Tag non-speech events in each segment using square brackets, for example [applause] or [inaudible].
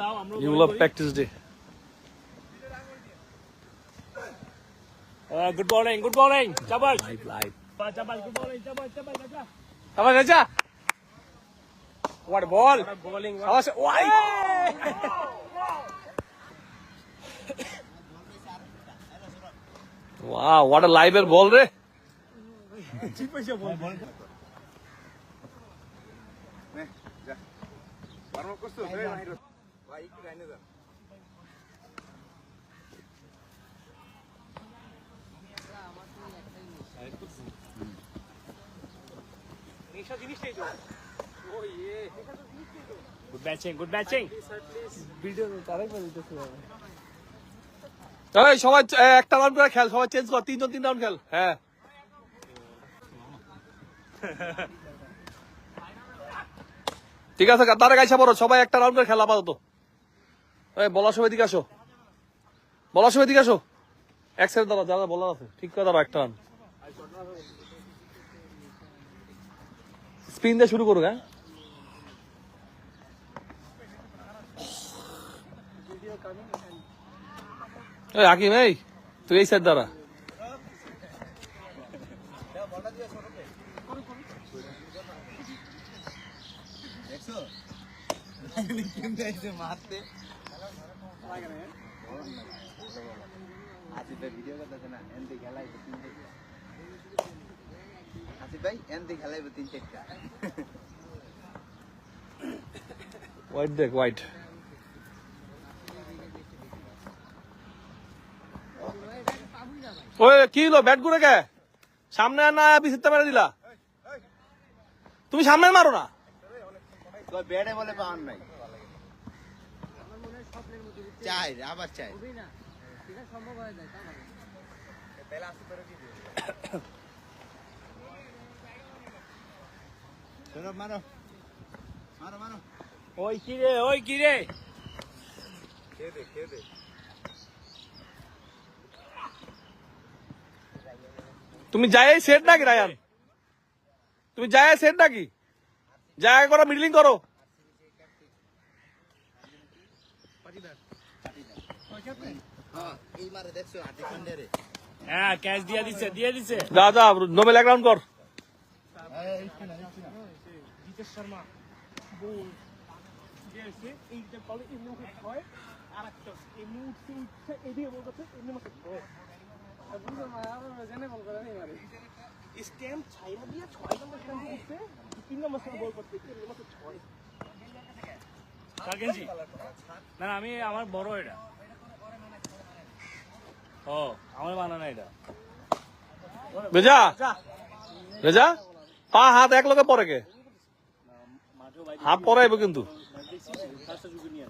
দাও আমরা You will have practice day. Good morning good morning চাবাস Live, live. চাবাস good morning চাবাস চাবাস চাবাস Awas aja. What a ball. Bowling Awas. Why? Wow, what a live ball re. Good batting good batting এই সবাই একটা round করে খেল সবাই change কর তিনজন তিন round খেল। হ্যাঁ। ঠিক আছে তারা গাইছা পড়ো সবাই একটা রাউন্ড করে খেলা আপাতত। বলার সময় দিকে আসো। বলার সময় দিকে আসো। এক সাইড দাঁড়া যারা বলার আছে। ঠিক করে দাঁড়া একটা স্পিন দিয়ে শুরু করুক হ্যাঁ? হাকিম, এই, তুই এই সাইড দাঁড়া। [laughs] আসিফ ভাই ভিডিও করতেছে না এনতে খেলাইবো তিন চারটা আসিফ ভাই এনতে খেলাইবো তিন চারটা হোয়াইট দেখ হোয়াইট ওই কি হলো ব্যাট করে কে সামনে না পিছিয়ে মেরে দিলা? তুমি সামনে মারো না? ব্যাটে বলে পাওয়ার নাই। চাই আবার চাই। সৌরভ মারো। মারো মারো। ওই কি রে ওই কি রে? খেয়ে দে খেয়ে দে। তুমি যায় সেট নাকি রায়ান? তুমি যায় সেট নাকি? জায়গা করো মিডলিং করো। হ্যাঁ হ্যাঁ ক্যাচ দিয়ে দিছে দিয়ে দিছে। যা নোবেল এক রাউন্ড কর। শর্মা। হয় হয় স্ট্যাম্প ছাইরা দিয়ে ছয় নম্বর স্ট্যাম্প উঠছে তিন নম্বর বল করতে এমনি মাঠে ছয়। কাকেনজি না না, আমি আমার বড় এটা। ও আমার বানানো এটা। বেজা বেজা পা হাত এক লগে পরে কে? হাত কিন্তু ফার্স্টে যুগে নিয়ে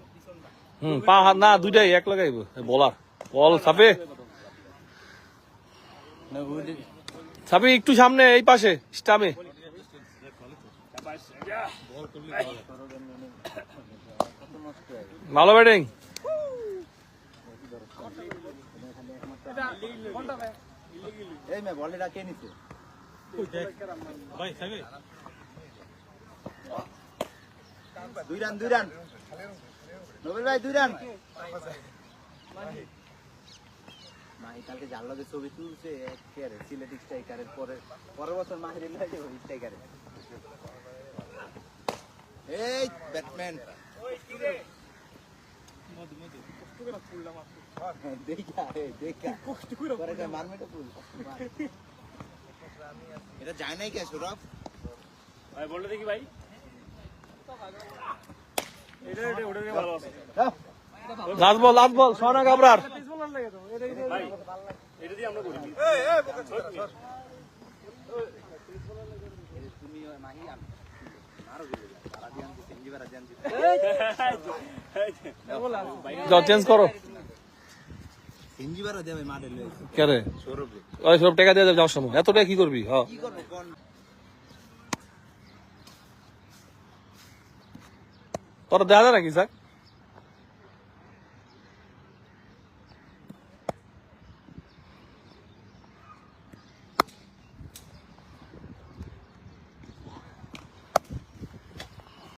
হুম পা হাত না দুইটাই এক লগে আইবো বলার। বল সাপে সাপে একটু সামনে এই পাশে স্টামে। ভালো ব্যাটিং। এই মে নিছে? দুই রান দুই রান। ভাই, দুই রান। ছবি তুলছে পরের বছর মাহির এই ব্যাটম্যান এটা যায় নাই কে সৌরভ? ভাই বললে দেখি ভাই। এটা এটা ওটা ভালো আছে। লাস্ট বল লাস্ট বল সোনা গাবরার এটা দিয়ে আমরা করি। তুমি মাহি যাও চেঞ্জ করো সব টাকা দিয়ে যাওয়ার সময় এত টাকা কি করবি কোন তোর দেখা যায় নাকি স্যার